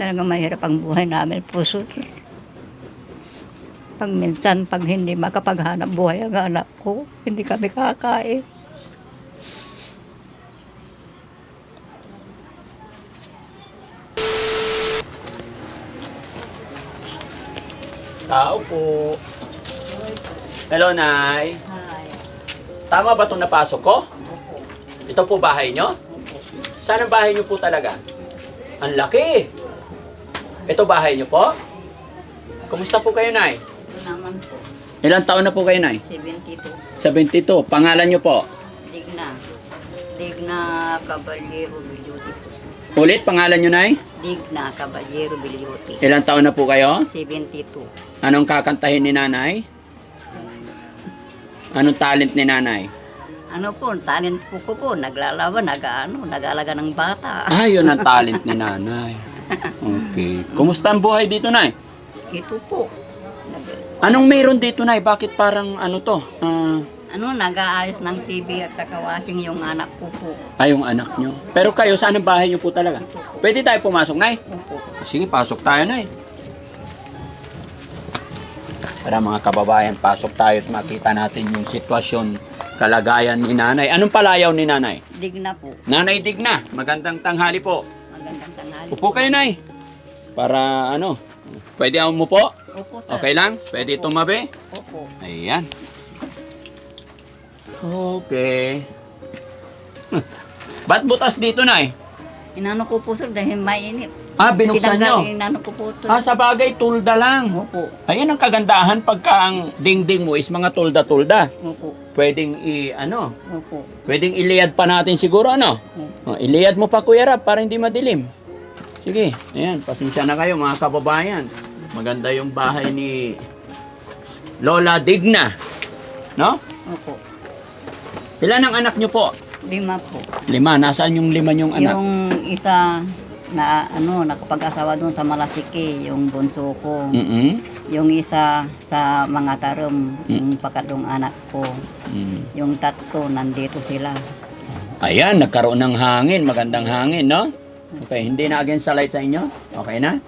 Talagang mahirap ang buhay namin po, sir. Pag minsan, pag hindi makapaghanap buhay ang anak ko, hindi kami kakain. Tao po. Hello, Nay. Hi. Tama ba itong napasok ko? Ito po bahay nyo? Saan ang bahay nyo po talaga? Ang laki. Ito bahay nyo po? Kumusta po kayo, Nay? Ito naman po, Ilang taon na po kayo, Nay? 72. 72. Pangalan nyo po? Digna. Digna Caballero Bilyuti po. Ulit, pangalan nyo, Nay? Digna Caballero Bilyuti. Ilang taon na po kayo? 72. Anong kakantahin ni Nanay? Anong talent ni Nanay? Ano po, talent po ko po, naglalaban, nag-ano, nag-alaga ng bata. Ah, yun ang talent ni Nanay. Okay. Kumusta ang buhay dito, Nay? Ito po. Nag- Anong meron dito, Nay? Bakit parang ano to? Ah, ano, nag-aayos ng TV at saka washing yung anak ko po. ay, yung anak nyo. Pero kayo, saan ang bahay nyo po talaga? Pwede tayo pumasok, Nay? Opo. Sige, pasok tayo, Nay. Para mga kababayan, pasok tayo at makita natin yung sitwasyon, kalagayan ni Nanay. Anong palayaw ni Nanay? Digna po. Nanay Digna, magandang tanghali po. Magandang tanghali. Upo kayo, Nay. Para ano, pwede ako umupo? Opo, sir. Okay lang? Pwede tumabi? Opo. Ayan. Okay. Ba't butas dito, Nay? Inano ko po, sir, dahil mainit. Ah, binuksan nyo. Tinanggal, Inano ko po, sir. Ah, sa bagay, tulda lang. Opo. Ayan ang kagandahan pagka ang dingding mo is mga tulda-tulda. Opo. Pwedeng i, ano, Opo. pwedeng iliyad pa natin siguro, ano? Opo. Oh, iliyad mo pa, Kuya Rap, para hindi madilim. Sige, ayan, pasensya na kayo mga kababayan. Maganda yung bahay ni Lola Digna. No? Opo. Ilan ang anak nyo po? Lima po. Lima. Nasaan yung lima nyong anak? Yung isa na ano nakapag-asawa doon sa Malasiki, yung bunso ko. Mm-mm. Yung isa sa mga tarum, yung pakatlong anak ko. Mm. Yung tatlo, nandito sila. Ayan, nagkaroon ng hangin. Magandang hangin, no? Okay, hindi na against sa light sa inyo? Okay na?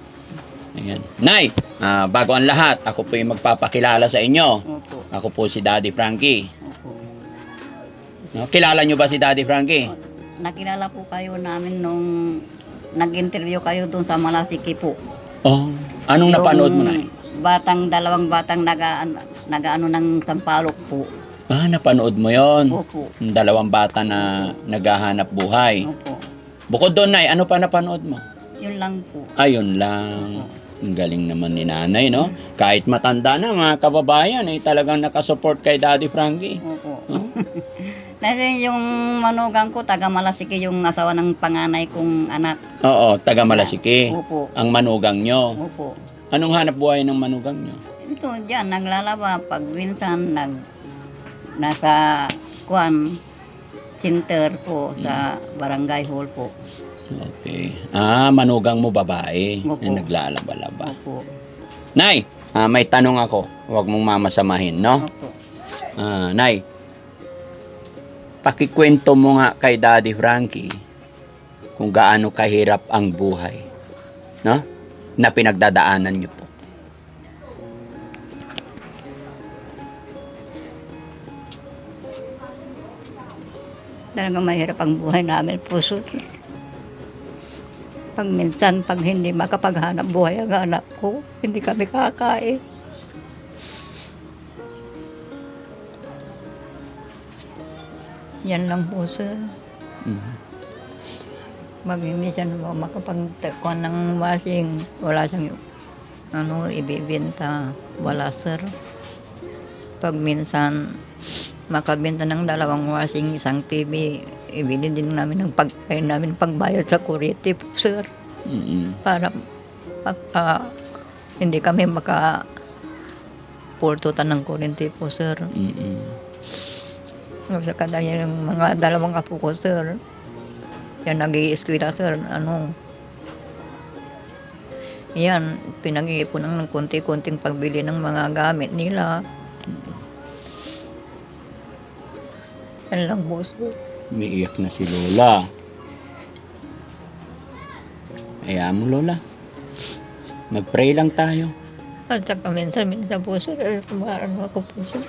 Ayan. Nay, ah, bago ang lahat, ako po yung magpapakilala sa inyo. Opo. Ako po si Daddy Frankie. Opo. No? Kilala nyo ba si Daddy Frankie? Nakilala po kayo namin nung nag-interview kayo doon sa Malasiki po. Oh, anong napanood mo na? Batang, dalawang batang naga, nagaano ng sampalok po. Ah, napanood mo yon. Opo. Yung dalawang bata na naghahanap buhay. Opo. Bukod doon, Nay, ano pa napanood mo? Yun lang po. Ayun lang. Ang galing naman ni nanay, no? Kahit matanda na, mga kababayan, eh, talagang nakasupport kay Daddy Frankie. Opo. Oh? Kasi yung manugang ko, taga Malasiki yung asawa ng panganay kong anak. Oo, taga Malasiki. Opo. Ang manugang nyo. Opo. Anong hanap buhay ng manugang nyo? Ito, dyan, naglalaba. Pag minsan, nag, nasa, kuan, center po, sa barangay hall po. Okay. Ah, manugang mo babae. Opo. Na naglalaba-laba. Opo. Nay, ah, may tanong ako. Huwag mong mamasamahin, no? Opo. Ah, Nay, pakikwento mo nga kay Daddy Frankie kung gaano kahirap ang buhay, no? Na pinagdadaanan niyo po. Talagang mahirap ang buhay namin sir. Pag minsan, pag hindi makapaghanap buhay ang anak ko, hindi kami kakain. Yan lang po, sir. Mhm. Pag hindi siya makapagtakuan ng washing, wala siyang ano, ibibenta. Wala, sir. Pag minsan, makabenta ng dalawang washing, isang TV, ibili din namin ng pagkain namin, pagbayad sa kuryente po, sir. Mhm. Para pagka hindi kami maka pultutan ng kuryente po, sir. Mhm. Sa kada yung mga dalawang apo ko, sir. Yan, nag eskwela sir. Ano, yan, pinag-iipunan ng konti-konting pagbili ng mga gamit nila. Yan lang sir. Umiiyak na si Lola. Hayaan mo, Lola. Mag-pray lang tayo. At saka minsan-minsan po sir, eh, kumaano ako po sir.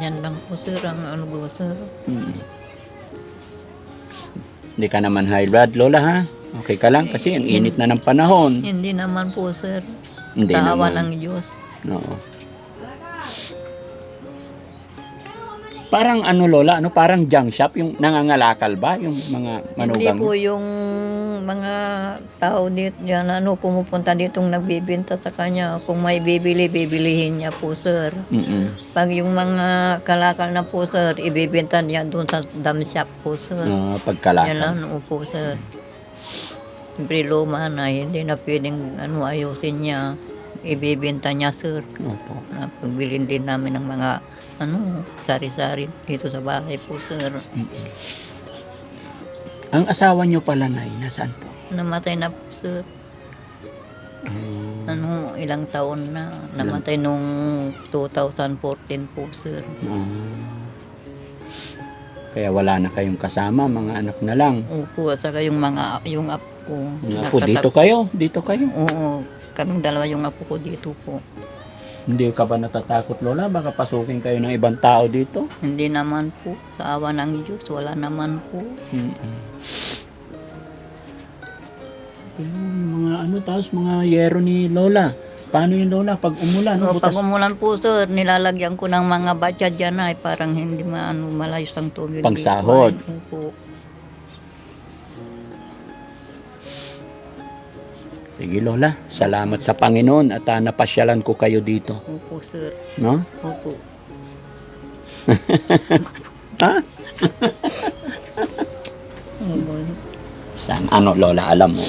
Yan lang po sir, ang ano po sir. Mm. Hindi ka naman high blood, Lola, ha? Okay ka lang kasi ang init na ng panahon. Hindi naman po sir. Hindi Sa awa naman. ng Diyos. Oo. Parang ano, Lola, ano, parang junk shop, yung nangangalakal ba? Yung mga Hindi manugang? po yung mga tao dito, yan, ano, pumupunta ditong nagbibenta sa kanya. Kung may bibili, bibilihin niya po, sir. Mm-mm. Pag yung mga kalakal na po, sir, ibibenta niya doon sa dam shop po, sir. Ah, Yan pagkalakal. lang, po, sir. Siyempre, luma na, hindi na pwedeng ano, ayusin niya. Ibibenta niya, sir. Opo. Na pagbilin din namin ng mga ano, sari-sari dito sa bahay po, sir. Ang asawa niyo pala, Nay, nasaan po? Namatay na po, sir. Ah, Ano, ilang taon na. Namatay nung 2014 po, sir. ah. Kaya wala na kayong kasama, mga anak na lang. Opo, at saka yung mga, yung apo ko. Po, dito kayo, dito kayo. Oo, kaming dalawa yung apo ko dito po. Hindi ka ba natatakot, Lola? Baka pasukin kayo ng ibang tao dito? Hindi naman po, sa awa ng Diyos, wala naman po. Mm-mm. Yung mga ano, tapos mga yero ni Lola. Paano yung Lola pag umulan? So, butas pag umulan po, sir, nilalagyan ko ng mga batya dyan ay parang hindi maano, malayos ang tubig. dito. Pangsahod. Ay, Opo. Sige Lola, salamat sa Panginoon at ah, napasyalan ko kayo dito. Opo, sir. No? Opo. Ha? Opo. San, ano Lola, alam mo,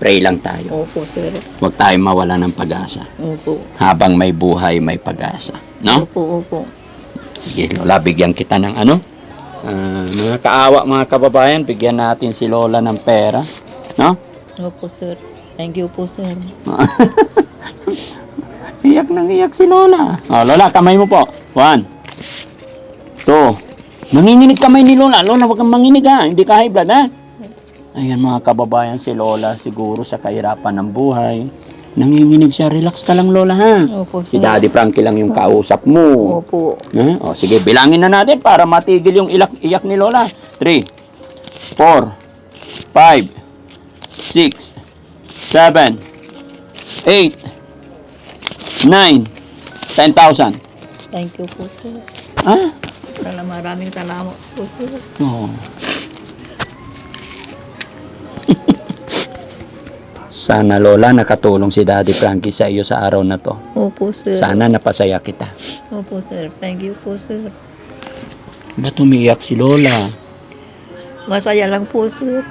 pray lang tayo. Opo, sir. Huwag tayo mawala ng pag-asa. Opo. Habang may buhay, may pag-asa. No? Opo, opo. Sige Lola, bigyan kita ng ano? Ah, mga kaawa, mga kababayan, bigyan natin si Lola ng pera. No? Opo, sir. Thank you po, sir. Iyak nang iyak si Lola. Oh, Lola, kamay mo po. One. Two. Nanginginig kamay ni Lola. Lola, huwag kang manginig ha. Hindi ka high blood ha. Ayan mga kababayan, si Lola siguro sa kahirapan ng buhay. Nanginginig siya. Relax ka lang Lola ha. Opo, Si sir. Daddy Frankie lang yung kausap mo. Opo. Ha? O, sige, bilangin na natin para matigil yung ilak, iyak ni Lola. 3, 4, 5, 6, 7, 8, 9, 10,000. Thank you po, sir. Ha? Sala maraming salamat po, sir. Oo. Sana Lola nakatulong si Daddy Frankie sa iyo sa araw na to. Opo, sir. Sana napasaya kita. Opo, sir. Thank you po, sir. Ba't umiyak si Lola? Masaya lang po, sir.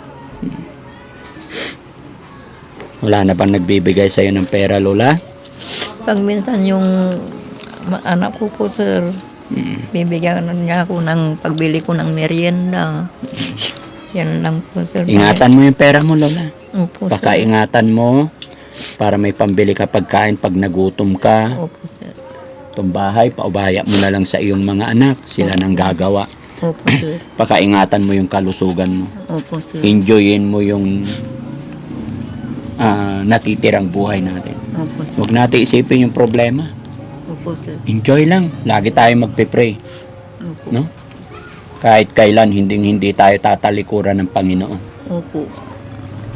Wala na bang nagbibigay sa iyo ng pera, Lola? Pag minsan yung anak ko po, sir, bibigyan na niya ako ng pagbili ko ng merienda. Yan lang po, sir. Ingatan mo yung pera mo, Lola. Opo, sir. Baka ingatan mo para may pambili ka pagkain pag nagutom ka. Opo, sir. Itong bahay, paubaya mo na lang sa iyong mga anak. Sila nang gagawa. Opo, sir. Baka ingatan mo yung kalusugan mo. Opo, sir. Enjoyin mo yung ah, natitirang buhay natin. Opo, sir. Huwag natin isipin yung problema. Opo, sir. Enjoy lang. Lagi tayo magpe-pray. Opo. No? Kahit kailan, hindi hindi tayo tatalikuran ng Panginoon. Opo.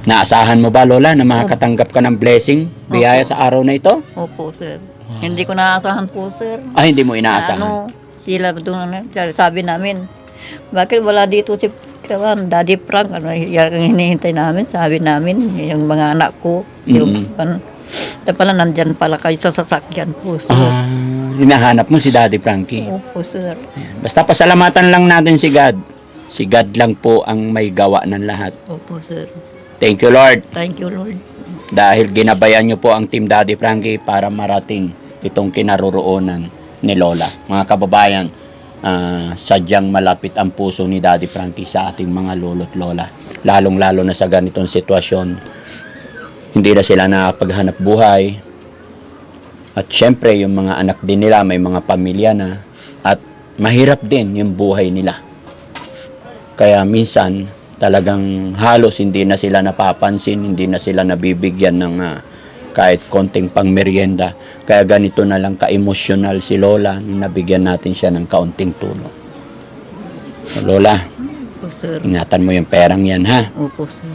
Naasahan mo ba, Lola, na makakatanggap ka ng blessing, biyaya Opo. sa araw na ito? Opo, sir. Hindi ko naasahan po, sir. Ah, hindi mo inaasahan. Ano, sila doon, ano, sabi namin, bakit wala dito si kawan, Daddy Frank, ano, yan ang hinihintay namin, sabi namin, yung mga anak ko, yung, Mm-mm. ano, ito pala, nandyan pala kayo sa sasakyan po, sir. Ah, hinahanap mo si Daddy Frankie. Opo, sir. Ayan. Basta pasalamatan lang natin si God. Si God lang po ang may gawa ng lahat. Opo, sir. Thank you, Lord. Thank you, Lord. Dahil ginabayan niyo po ang Team Daddy Frankie para marating itong kinaroroonan ni Lola. Mga kababayan, ah, sadyang malapit ang puso ni Daddy Frankie sa ating mga lolo't lola. Lalong-lalo na sa ganitong sitwasyon. Hindi na sila nakapaghanap buhay. At syempre, yung mga anak din nila, may mga pamilya na. At mahirap din yung buhay nila. Kaya minsan, talagang halos hindi na sila napapansin, hindi na sila nabibigyan ng ah, kahit konting pangmeryenda. Kaya ganito na lang ka-emotional si Lola nung nabigyan natin siya ng kaunting tulong. Lola, Opo, sir. ingatan mo yung perang yan ha. Opo, sir.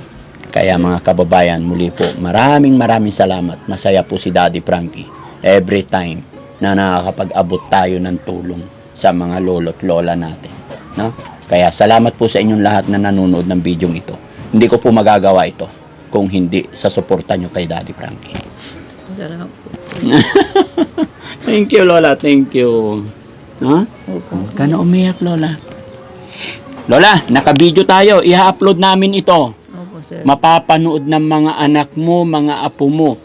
Kaya mga kababayan, muli po, maraming maraming salamat. Masaya po si Daddy Frankie every time na nakakapag-abot tayo ng tulong sa mga lolo't lola natin. No? Kaya salamat po sa inyong lahat na nanonood ng video ito. Hindi ko po magagawa ito kung hindi sa suporta nyo kay Daddy Frankie. Salamat po. Thank you, Lola. Thank you. Ha? Opo. Huwag umiyak, Lola. Lola, naka-video tayo. I-upload namin ito. Opo, sir. mapapanood ng mga anak mo, mga apo mo.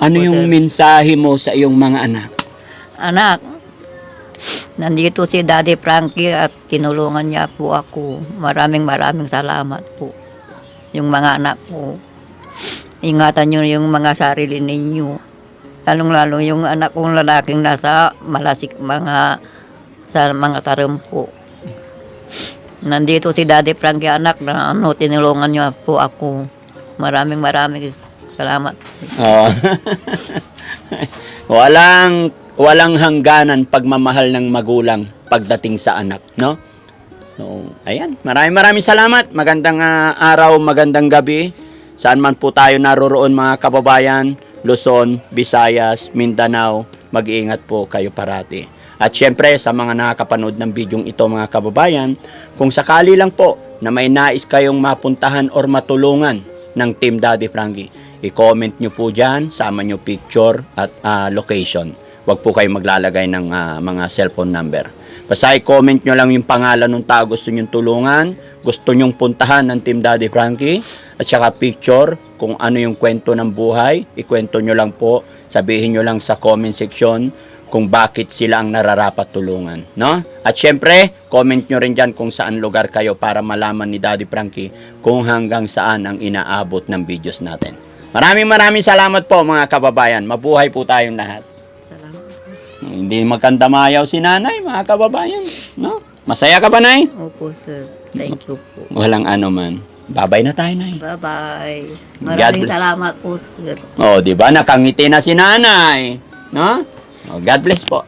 Ano Opo, yung sir. mensahe mo sa iyong mga anak? Anak, nandito si Daddy Frankie at tinulungan niya po ako. Maraming maraming salamat po. Yung mga anak ko, ingatan niyo yung mga sarili ninyo. Lalong-lalo yung anak kong lalaking nasa malasik mga sa mga tarim po. Nandito si Daddy Frankie anak na ano, tinulungan niya po ako. Maraming maraming salamat. Oo. walang walang hangganan pagmamahal ng magulang pagdating sa anak, no? So, ayan, maraming maraming salamat. Magandang ah, araw, magandang gabi. Saan man po tayo naroroon mga kababayan, Luzon, Visayas, Mindanao, mag-iingat po kayo parati. At syempre sa mga nakakapanood ng bidyong ito mga kababayan, kung sakali lang po na may nais kayong mapuntahan or matulungan ng Team Daddy Frankie, i-comment nyo po dyan, sama nyo picture at ah, location. Huwag po kayo maglalagay ng ah, mga cellphone number. Basta i-comment nyo lang yung pangalan ng tao gusto nyong tulungan, gusto nyong puntahan ng Team Daddy Frankie, at saka picture kung ano yung kwento ng buhay, ikwento nyo lang po, sabihin nyo lang sa comment section kung bakit sila ang nararapat tulungan, no? At syempre, comment nyo rin dyan kung saan lugar kayo para malaman ni Daddy Frankie kung hanggang saan ang inaabot ng videos natin. Maraming maraming salamat po mga kababayan. Mabuhay po tayong lahat. Hindi magkandamayaw si nanay, mga kababayan. No? Masaya ka ba, nay? Opo, sir. Thank you po. Walang ano man. Babay na tayo, nay. Bye-bye. God Maraming bless. salamat po, sir. Oh, di ba? Nakangiti na si nanay. No? Oh, God bless po.